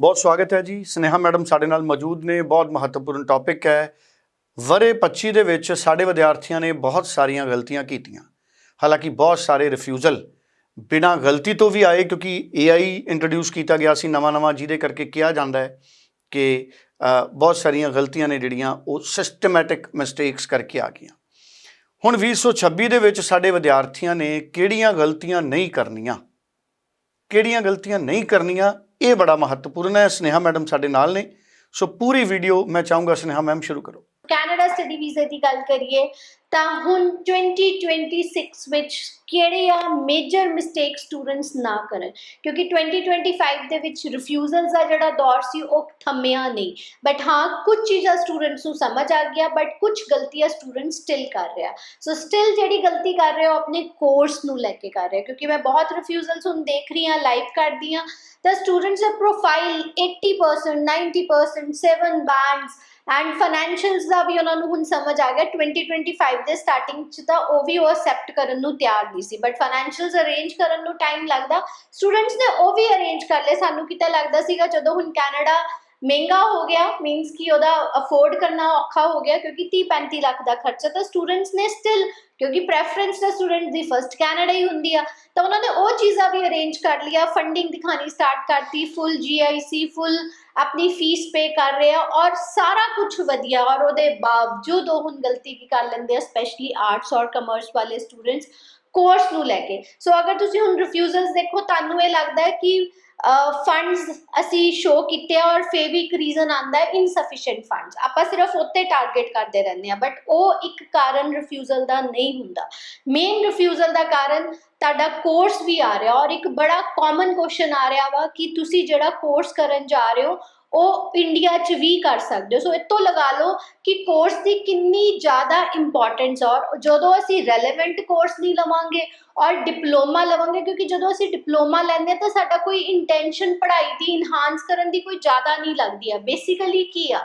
ਬਹੁਤ ਸਵਾਗਤ ਹੈ ਜੀ। ਸਨੇਹਾ ਮੈਡਮ ਸਾਡੇ ਨਾਲ ਮੌਜੂਦ ਨੇ, ਬਹੁਤ ਮਹੱਤਵਪੂਰਨ ਟੌਪਿਕ ਹੈ। ਵਰੇ 25 ਦੇ ਵਿੱਚ ਸਾਡੇ ਵਿਦਿਆਰਥੀਆਂ ਨੇ ਬਹੁਤ ਸਾਰੀਆਂ ਗਲਤੀਆਂ ਕੀਤੀਆਂ। ਹਾਲਾਂਕਿ ਬਹੁਤ ਸਾਰੇ ਰਿਫਿਊਜ਼ਲ ਬਿਨਾਂ ਗਲਤੀ ਤੋਂ ਵੀ ਆਏ ਕਿਉਂਕਿ AI ਇੰਟਰੋਡਿਊਸ ਕੀਤਾ ਗਿਆ ਸੀ ਨਵਾਂ-ਨਵਾਂ ਜਿਹਦੇ ਕਰਕੇ ਕਿਹਾ ਜਾਂਦਾ ਹੈ ਕਿ ਬਹੁਤ ਸਾਰੀਆਂ ਗਲਤੀਆਂ ਨੇ ਜਿਹੜੀਆਂ ਉਹ ਸਿਸਟਮੈਟਿਕ ਮਿਸਟੇਕਸ ਕਰਕੇ ਆ ਗਈਆਂ। ਹੁਣ 2026 ਦੇ ਵਿੱਚ ਸਾਡੇ ਵਿਦਿਆਰਥੀਆਂ ਨੇ ਕਿਹੜੀਆਂ ਗਲਤੀਆਂ ਨਹੀਂ ਕਰਨੀਆਂ? ਕਿਹੜੀਆਂ ਗਲਤੀਆਂ ਨਹੀਂ ਕਰਨੀਆਂ, ਇਹ ਬੜਾ ਮਹੱਤਵਪੂਰਨ ਹੈ। ਸਨੇਹਾ ਮੈਡਮ ਸਾਡੇ ਨਾਲ ਨੇ। ਸੋ ਪੂਰੀ ਵੀਡੀਓ ਮੈਂ ਚਾਹੂੰਗਾ ਸਨੇਹਾ ਮੈਮ ਸ਼ੁਰੂ ਕਰੋ। ਕੈਨੇਡਾ ਸਟੱਡੀ ਵੀਜ਼ੇ ਦੀ ਗੱਲ ਕਰੀਏ, ਤਾਂ ਹੁਣ 2026 ਵਿੱਚ ਕਿਹੜੇ ਆ ਮੇਜਰ ਮਿਸਟੇਕ ਸਟੂਡੈਂਟਸ ਨਾ ਕਰਨ? ਕਿਉਂਕਿ 2025 ਦੇ ਵਿੱਚ ਰਿਫਿਊਜ਼ਲਸ ਦਾ ਜਿਹੜਾ ਦੌਰ ਸੀ, ਉਹ ਥੰਮਿਆ ਨਹੀਂ। ਬਟ ਹਾਂ, ਕੁਝ ਚੀਜ਼ਾਂ ਸਟੂਡੈਂਟਸ ਨੂੰ ਸਮਝ ਆ ਗਿਆ ਬਟ ਕੁਝ ਗਲਤੀਆਂ ਸਟੂਡੈਂਟ ਸਟਿਲ ਕਰ ਰਿਹਾ। ਸੋ ਸਟਿਲ ਜਿਹੜੀ ਗਲਤੀ ਕਰ ਰਹੇ ਹੋ ਆਪਣੇ ਕੋਰਸ ਨੂੰ ਲੈ ਕੇ ਕਰ ਰਹੇ ਕਿਉਂਕਿ ਮੈਂ ਬਹੁਤ ਰਿਫਿਊਜ਼ਲਸ ਹੁਣ ਦੇਖ ਰਹੀ ਹਾਂ ਲਾਈਵ ਕਰਦੀ ਹਾਂ। ਤਾਂ ਸਟੂਡੈਂਟਸ ਦਾ ਪ੍ਰੋਫਾਈਲ 80% 90% 7 ਬੈਂਡਸ ਐਂਡ ਫਾਈਨੈਂਸ਼ੀਅਲਸ ਦਾ ਵੀ ਉਹਨਾਂ ਨੂੰ ਹੁਣ ਸਮਝ ਆ ਗਿਆ 2025 ਦੇ ਸਟਾਰਟਿੰਗ ਚ ਤਾਂ ਉਹ ਵੀ ਉਹ ਅਸੈਪਟ ਕਰਨ ਨੂੰ ਤਿਆਰ ਨਹੀਂ ਸੀ। ਬਟ ਫਾਈਨੈਂਸ਼ੀਅਲਸ ਅਰੇਂਜ ਕਰਨ ਨੂੰ ਟਾਈਮ ਲੱਗਦਾ। ਸਟੂਡੈਂਟਸ ਨੇ ਉਹ ਵੀ ਅਰੇਂਜ ਕਰ ਲਏ। ਸਾਨੂੰ ਕਿਤੇ ਲੱਗਦਾ ਸੀਗਾ ਜਦੋਂ ਹੁਣ ਕੈਨੇਡਾ ਮਹਿੰਗਾ ਹੋ ਗਿਆ ਮੀਨਸ ਕਿ ਉਹਦਾ ਅਫੋਰਡ ਕਰਨਾ ਔਖਾ ਹੋ ਗਿਆ ਕਿਉਂਕਿ 30 35 ਲੱਖ ਦਾ ਖਰਚਾ, ਤਾਂ ਸਟੂਡੈਂਟਸ ਨੇ ਸਟਿਲ ਕਿਉਂਕਿ ਪ੍ਰੈਫਰੈਂਸ ਤਾਂ ਸਟੂਡੈਂਟ ਦੀ ਫਰਸਟ ਕੈਨੇਡਾ ਹੀ ਹੁੰਦੀ ਆ, ਤਾਂ ਉਹਨਾਂ ਨੇ ਉਹ ਚੀਜ਼ਾਂ ਵੀ ਅਰੇਂਜ ਕਰ ਲਿਆ ਫੰਡਿੰਗ ਦਿਖਾਣੀ ਸਟਾਰਟ ਕਰਤੀ ਫੁੱਲ ਜੀਆਈਸੀ ਫੁੱਲ ਆਪਣੀ ਫੀਸ ਪੇ ਕਰ ਰਹੇ ਆ ਔਰ ਸਾਰਾ ਕੁਝ ਵਧੀਆ, ਔਰ ਉਹਦੇ ਬਾਵਜੂਦ ਉਹ ਹੁਣ ਗਲਤੀ ਕੀ ਕਰ ਲੈਂਦੇ ਆ ਸਪੈਸ਼ਲੀ ਆਰਟਸ ਔਰ ਕਮਰਸ ਵਾਲੇ ਸਟੂਡੈਂਟਸ ਕੋਰਸ ਨੂੰ ਲੈ ਕੇ। ਸੋ ਅਗਰ ਤੁਸੀਂ ਹੁਣ ਰਿਫਿਊਜ਼ਲਸ ਦੇਖੋ, ਤੁਹਾਨੂੰ ਇਹ ਲੱਗਦਾ ਹੈ ਕਿ ਫੰਡਸ ਅਸੀਂ ਸ਼ੋ ਕੀਤੇ ਆ ਔਰ ਫੇ ਵੀ ਇੱਕ ਰੀਜ਼ਨ ਆਂਦਾ ਹੈ ਇਨਸਫੀਸ਼ੀਐਂਟ ਫੰਡਸ ਆਪਾਂ ਸਿਰਫ ਉੱਤੇ ਟਾਰਗੇਟ ਕਰਦੇ ਰਹਿੰਦੇ ਆ ਬਟ ਉਹ ਇੱਕ ਕਾਰਨ ਰਿਫਿਊਜ਼ਲ ਦਾ ਨਹੀਂ ਹੁੰਦਾ। ਮੇਨ ਰਿਫਿਊਜ਼ਲ ਦਾ ਕਾਰਨ ਤੁਹਾਡਾ ਕੋਰਸ ਵੀ ਆ ਰਿਹਾ ਔਰ ਇੱਕ ਬੜਾ ਕਾਮਨ ਕੁਐਸਚਨ ਆ ਰਿਹਾ ਵਾ ਕਿ ਤੁਸੀਂ ਜਿਹੜਾ ਕੋਰਸ ਕਰਨ ਜਾ ਰਹੇ ਹੋ ਉਹ ਇੰਡੀਆ 'ਚ ਵੀ ਕਰ ਸਕਦੇ ਹੋ। ਸੋ ਇਤੋਂ ਲਗਾ ਲਓ ਕਿ ਕੋਰਸ ਦੀ ਕਿੰਨੀ ਜ਼ਿਆਦਾ ਇੰਪੋਰਟੈਂਸ ਔਰ ਜਦੋਂ ਅਸੀਂ ਰੈਲੇਵੈਂਟ ਕੋਰਸ ਨਹੀਂ ਲਵਾਂਗੇ ਔਰ ਡਿਪਲੋਮਾ ਲਵਾਂਗੇ, ਕਿਉਂਕਿ ਜਦੋਂ ਅਸੀਂ ਡਿਪਲੋਮਾ ਲੈਂਦੇ ਹਾਂ ਤਾਂ ਸਾਡਾ ਕੋਈ ਇੰਟੈਂਸ਼ਨ ਪੜ੍ਹਾਈ ਦੀ ਇਨਹਾਂਸ ਕਰਨ ਦੀ ਕੋਈ ਜ਼ਿਆਦਾ ਨਹੀਂ ਲੱਗਦੀ ਆ। ਬੇਸਿਕਲੀ ਕੀ ਆ?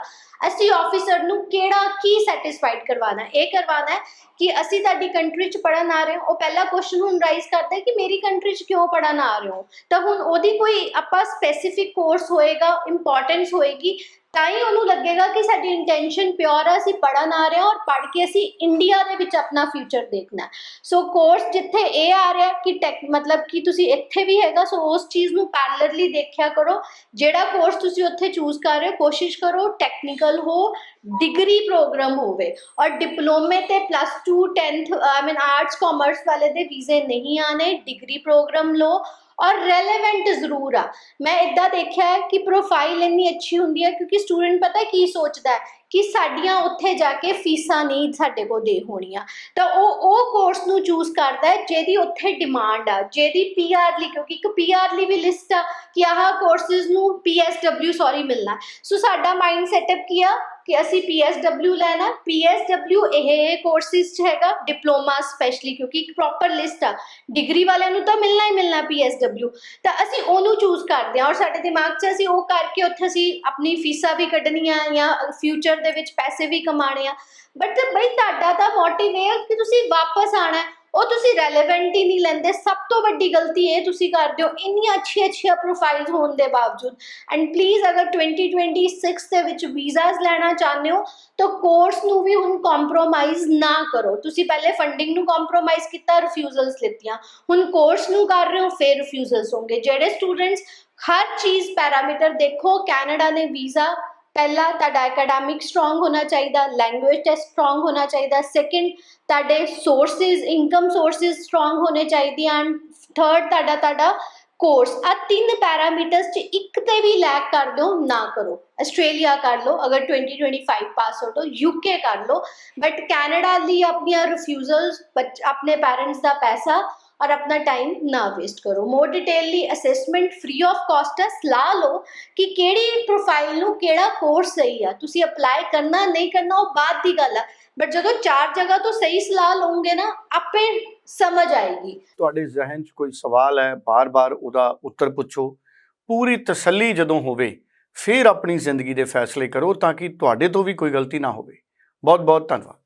ਅਸੀਂ ਆਫੀਸਰ ਨੂੰ ਕਿਹੜਾ ਕੀ ਸੈਟੀਸਫਾਈਡ ਕਰਵਾਉਣਾ ਇਹ ਕਰਵਾਉਣਾ ਹੈ ਕਿ ਅਸੀਂ ਤੁਹਾਡੀ ਕੰਟਰੀ 'ਚ ਪੜਨ ਆ ਰਹੇ ਹਾਂ। ਉਹ ਪਹਿਲਾ ਕੁਐਸਚਨ ਹੁਣ ਰਾਈਜ਼ ਕਰਦਾ ਕਿ ਮੇਰੀ ਕੰਟਰੀ 'ਚ ਕਿਉਂ ਪੜਨ ਆ ਰਹੇ ਹੋ? ਤਾਂ ਹੁਣ ਉਹਦੀ ਕੋਈ ਆਪਾਂ ਸਪੈਸੀਫਿਕ ਕੋਰਸ ਹੋਏਗਾ ਇੰਪੋਰਟੈਂਸ ਹੋਏਗੀ ਤਾਂ ਹੀ ਉਹਨੂੰ ਲੱਗੇਗਾ ਕਿ ਸਾਡੀ ਇੰਟੈਂਸ਼ਨ ਪਿਓਰ ਆ, ਅਸੀਂ ਪੜਨ ਆ ਰਹੇ ਹਾਂ ਔਰ ਪੜ ਕੇ ਅਸੀਂ ਇੰਡੀਆ ਦੇ ਵਿੱਚ ਆਪਣਾ ਫਿਊਚਰ ਦੇਖਣਾ ਸੋ ਕੋਰਸ ਜਿੱਥੇ ਇਹ ਆ ਰਿਹਾ ਕਿ ਟੈਕ ਮਤਲਬ ਕਿ ਤੁਸੀਂ ਇੱਥੇ ਵੀ ਹੈਗਾ ਸੋ ਉਸ ਚੀਜ਼ ਨੂੰ ਪੈਰਲਲੀ ਦੇਖਿਆ ਕਰੋ। ਜਿਹੜਾ ਕੋਰਸ ਤੁਸੀਂ ਉੱਥੇ ਚੂਜ਼ ਕਰ ਰਹੇ ਹੋ, ਕੋਸ਼ਿਸ਼ ਕਰੋ ਟੈਕਨੀਕਲ ਹੋ ਡਿਗਰੀ ਪ੍ਰੋਗਰਾਮ ਹੋਵੇ। ਔਰ ਡਿਪਲੋਮੇ ਤੇ plus 2 10th I mean arts commerce ਵਾਲੇ ਦੇ ਵੀਜ਼ੇ ਨਹੀਂ ਆਣੇ ਡਿਗਰੀ ਪ੍ਰੋਗਰਾਮ ਲਓ। ਔਰ ਰੈਲੇਵੈਂਟ ਜ਼ਰੂਰ ਆ। ਮੈਂ ਇਦਾਂ ਦੇਖਿਆ ਹੈ ਕਿ ਪ੍ਰੋਫਾਈਲ ਇੰਨੀ ਅੱਛੀ ਹੁੰਦੀ ਹੈ ਕਿਉਂਕਿ ਸਟੂਡੈਂਟ ਪਤਾ ਕੀ ਸੋਚਦਾ ਹੈ ਕਿ ਸਾਡੀਆਂ ਉੱਥੇ ਜਾ ਕੇ ਫੀਸਾਂ ਨਹੀਂ ਸਾਡੇ ਕੋਲ ਦੇ ਹੋਣੀਆਂ। ਤਾਂ ਉਹ ਉਹ ਕੋਰਸ ਨੂੰ ਚੂਜ਼ ਕਰਦਾ ਹੈ ਜਿਹਦੀ ਉੱਥੇ ਡਿਮਾਂਡ ਆ, ਜਿਹਦੀ ਪੀਆਰ ਲਈ ਕਿਉਂਕਿ ਇੱਕ ਪੀਆਰ ਲਈ ਵੀ ਲਿਸਟ ਆ ਕਿ ਆਹ ਕੋਰਸਿਸ ਨੂੰ ਪੀਐਸਡਬਲਿਊ ਸੌਰੀ ਮਿਲਣਾ। ਸੋ ਸਾਡਾ ਮਾਈਂਡ ਸੈਟਅਪ ਕੀ ਆ? ਕਿ ਅਸੀਂ ਪੀਐਸਡਬਲਿਊ ਲੈਣਾ ਪੀਐਸਡਬਲਿਊ ਇਹ ਇਹ ਕੋਰਸਿਸ ਚ ਹੈਗਾ ਡਿਪਲੋਮਾ ਸਪੈਸ਼ਲੀ ਕਿਉਂਕਿ ਇੱਕ ਪ੍ਰੋਪਰ ਲਿਸਟ ਆ। ਡਿਗਰੀ ਵਾਲਿਆਂ ਨੂੰ ਤਾਂ ਮਿਲਣਾ ਹੀ ਮਿਲਣਾ ਪੀਐਸਡਬਲਿਊ ਤਾਂ ਅਸੀਂ ਉਹਨੂੰ ਚੂਜ਼ ਕਰਦੇ ਹਾਂ। ਔਰ ਸਾਡੇ ਦਿਮਾਗ 'ਚ ਅਸੀਂ ਉਹ ਕਰਕੇ ਉੱਥੇ ਅਸੀਂ ਆਪਣੀ ਫੀਸਾਂ ਵੀ ਕੱਢਣੀਆਂ ਜਾਂ ਫਿਊਚਰ ਦੇ ਵਿੱਚ ਪੈਸੇ ਵੀ ਕਮਾਣੇ ਆ। ਬਟ ਬਈ ਤੁਹਾਡਾ ਤਾਂ ਮੋਟਿਵ ਇਹ ਕਿ ਤੁਸੀਂ ਵਾਪਸ ਆਣਾ ਹੈ। ਉਹ ਤੁਸੀਂ ਰੈਲੇਵੈਂਟ ਹੀ ਨਹੀਂ ਲੈਂਦੇ। ਸਭ ਤੋਂ ਵੱਡੀ ਗਲਤੀ ਇਹ ਤੁਸੀਂ ਕਰਦੇ ਹੋ, ਇੰਨੀਆਂ ਅੱਛੀਆਂ ਅੱਛੀਆਂ ਪ੍ਰੋਫਾਈਲਸ ਹੋਣ ਦੇ ਬਾਵਜੂਦ। ਐਂਡ ਪਲੀਜ਼ ਅਗਰ 2026 ਦੇ ਵਿੱਚ ਵੀਜ਼ਾਸ ਲੈਣਾ ਚਾਹੁੰਦੇ ਹੋ, ਤਾਂ ਕੋਰਸ ਨੂੰ ਵੀ ਹੁਣ ਕੰਪਰੋਮਾਈਜ਼ ਨਾ ਕਰੋ। ਤੁਸੀਂ ਪਹਿਲੇ ਫੰਡਿੰਗ ਨੂੰ ਕੰਪਰੋਮਾਈਜ਼ ਕੀਤਾ ਰਿਫਿਊਜ਼ਲਸ ਲਿੱਤੀਆਂ। ਹੁਣ ਕੋਰਸ ਨੂੰ ਕਰ ਰਹੇ ਹੋ, ਫਿਰ ਰਿਫਿਊਜ਼ਲਸ ਹੋਣਗੇ। ਜਿਹੜੇ ਸਟੂਡੈਂਟਸ ਹਰ ਚੀਜ਼ ਪੈਰਾਮੀਟਰ ਦੇਖੋ, ਕੈਨੇਡਾ ਨੇ ਵੀਜ਼ਾ ਪਹਿਲਾ ਤੁਹਾਡਾ ਐਕੈਡੈਮਿਕ ਸਟਰੋਂਗ ਹੋਣਾ ਚਾਹੀਦਾ ਲੈਂਗੁਏਜ ਟੈਸਟ ਸਟਰੋਂਗ ਹੋਣਾ ਚਾਹੀਦਾ ਸੈਕਿੰਡ ਤੁਹਾਡੇ ਸੋਰਸਸ ਇਨਕਮ ਸੋਰਸਸ ਸਟਰੋਂਗ ਹੋਣੇ ਚਾਹੀਦੇ ਐਂਡ ਥਰਡ ਤੁਹਾਡਾ ਤੁਹਾਡਾ ਕੋਰਸ ਆ ਤਿੰਨ ਪੈਰਾਮੀਟਰਸ ਚ ਇੱਕ ਤੇ ਵੀ ਲੈਕ ਕਰ ਦਿਓ, ਨਾ ਕਰੋ। ਆਸਟ੍ਰੇਲੀਆ ਕਰ ਲਓ, ਅਗਰ 2025 ਪਾਸ ਹੋ ਹੋ ਯੂਕੇ ਕਰ ਲਓ ਬਟ ਕੈਨੇਡਾ ਲਈ ਆਪਣੀਆਂ ਰਿਫਿਊਜ਼ਲਸ ਆਪਣੇ ਪੈਰੈਂਟਸ ਦਾ ਪੈਸਾ ਔਰ ਆਪਣਾ ਟਾਈਮ ਨਾ ਵੇਸਟ ਕਰੋ। More detailly assessment free of cost ਹੈ। ਸਲਾਹ ਲਓ ਕਿ ਕਿਹੜੀ ਪ੍ਰੋਫਾਈਲ ਨੂੰ ਕਿਹੜਾ ਕੋਰਸ ਸਹੀ ਆ। ਤੁਸੀਂ ਅਪਲਾਈ ਕਰਨਾ, ਨਹੀਂ ਕਰਨਾ, ਉਹ ਬਾਅਦ ਦੀ ਗੱਲ ਆ। ਬਟ ਜਦੋਂ ਚਾਰ ਜਗ੍ਹਾ ਤੋਂ ਸਹੀ ਸਲਾਹ ਲਓਗੇ ਨਾ, ਆਪੇ ਸਮਝ ਆਏਗੀ। ਤੁਹਾਡੇ ਜ਼ਿਹਨ 'ਚ ਕੋਈ ਸਵਾਲ ਹੈ, ਬਾਰ-ਬਾਰ ਉਹਦਾ ਉੱਤਰ ਪੁੱਛੋ। ਪੂਰੀ ਤਸੱਲੀ ਜਦੋਂ ਹੋਵੇ, ਫਿਰ ਆਪਣੀ ਜ਼ਿੰਦਗੀ ਦੇ ਫੈਸਲੇ ਕਰੋ ਤਾਂ ਕਿ ਤੁਹਾਡੇ ਤੋਂ ਵੀ ਕੋਈ ਗਲਤੀ ਨਾ ਹੋਵੇ। ਬਹੁਤ ਬਹੁਤ ਧੰਨਵਾਦ।